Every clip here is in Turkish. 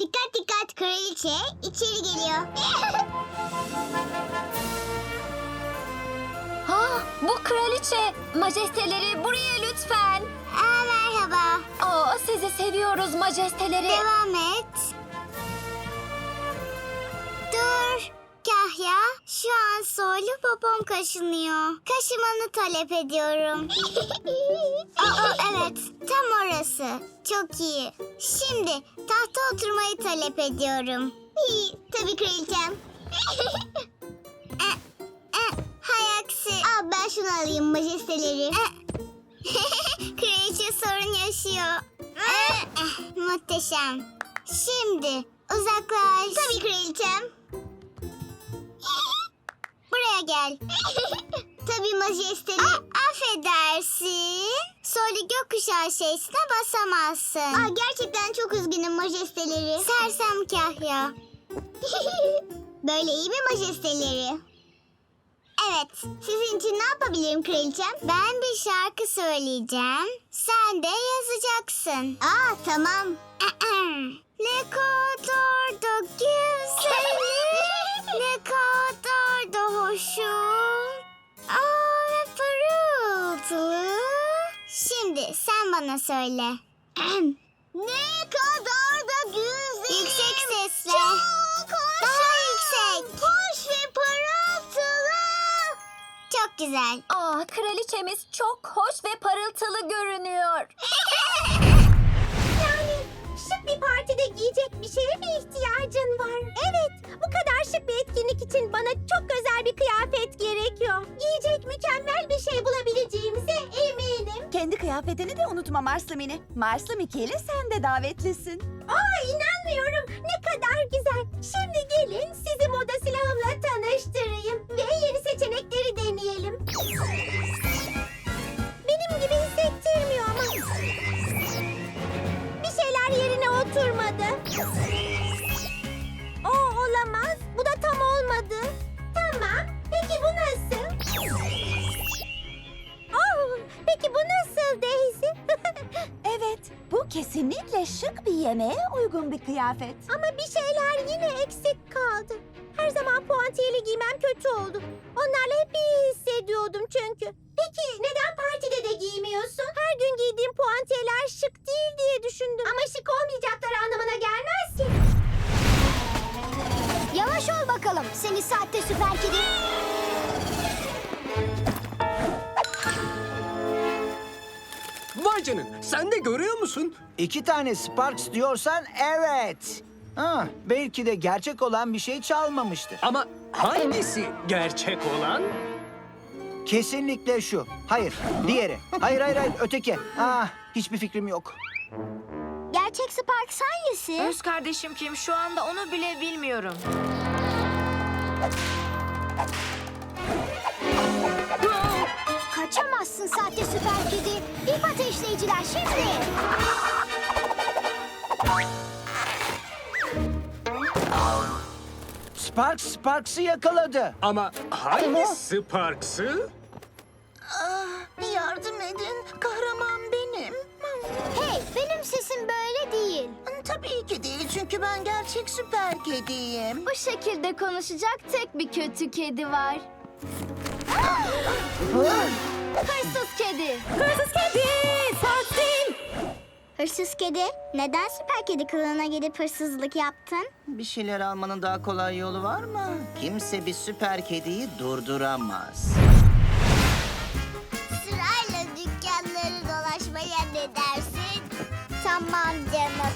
Dikkat dikkat kraliçe içeri geliyor. Ha, bu kraliçe. Majesteleri buraya lütfen. Aa, merhaba. Aa, sizi seviyoruz majesteleri. Devam et. Dur. Kahya, şu an soylu popom kaşınıyor. Kaşımanı talep ediyorum. Aa, evet, tam Çok iyi. Şimdi tahta oturmayı talep ediyorum. İyi, tabii kraliçem. Eh, eh, Hay aksi. Al ben şunu alayım majesteleri. Kraliçe sorun yaşıyor. Eh, eh, Muhteşem. Şimdi uzaklaş. Tabii kraliçem. Buraya gel. Tabii majesteli. affedersin. Soylu gökkuşağı şeysine basamazsın. Aa, gerçekten çok üzgünüm majesteleri. Sersem kahya. Böyle iyi mi majesteleri? Evet, sizin için ne yapabilirim kraliçem? Ben bir şarkı söyleyeceğim. Sen de yazacaksın. Aa, tamam. ne kadar bana söyle. ne kadar da güzel. Yüksek sesle. Çok hoşum. Daha yüksek. Hoş ve pırıltılı. Çok güzel. Aa, kraliçemiz çok hoş ve parıltılı görünüyor. Yani şık bir partide giyecek bir şeye mi ihtiyacın var? Evet, bu kadar şık bir etkinlik için bana çok özel bir kıyafet gerekiyor. Giyecek mükemmel bir şey. Kendi kıyafetini de unutma Marslı Mini. Marslı Mickey'li sen de davetlisin. Aa inanmıyorum. Ne kadar güzel. Şimdi gelin sizi moda silahımla tanıştırayım ve yeni seçenekleri deneyelim. Kesinlikle şık bir yemeğe uygun bir kıyafet. Ama bir şeyler yine eksik kaldı. Her zaman puantiyeli giymem kötü oldu. Onlarla hep iyi hissediyordum çünkü. Peki neden partide de giymiyorsun? Her gün giydiğim puantiyeler şık değil diye düşündüm. Ama şık olmayacakları anlamına gelmez ki. Yavaş ol bakalım seni saatte süper kedi. Canına sen de görüyor musun? İki tane Sparks diyorsan evet. Ha, belki de gerçek olan bir şey çalmamıştır. Ama hangisi gerçek olan? Kesinlikle şu. Hayır, diğeri. Hayır, hayır, hayır, öteki. Ah, hiçbir fikrim yok. Gerçek Sparks hangisi? Öz kardeşim kim şu anda onu bile bilmiyorum. Sahte süper kedi. İp ateşleyiciler şimdi. Sparks, Sparks'ı yakaladı. Ama hangi Sparks'ı? Yardım edin, kahraman benim. Hey benim sesim böyle değil. Tabii ki değil çünkü ben gerçek süper kediyim. Bu şekilde konuşacak tek bir kötü kedi var. Hırsız kedi. Hırsız kedi! Sakin! Hırsız kedi neden süper kedi kılığına gidip hırsızlık yaptın? Bir şeyler almanın daha kolay yolu var mı? Kimse bir süper kediyi durduramaz. Sırayla dükkanları dolaşmaya ne dersin? Tamam canım.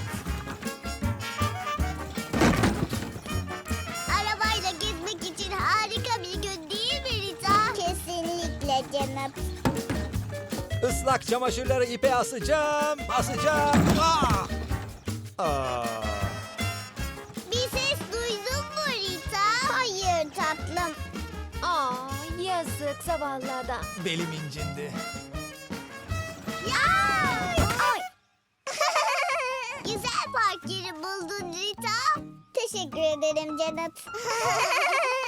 Islak çamaşırları ipe asacağım, asacağım. Ah! Aa! Bir ses duydun mu Rita? Hayır tatlım. Aa, yazık zavallı adam. Belim incindi. Ya! Ay! Güzel park yeri buldun Rita. Teşekkür ederim Janet.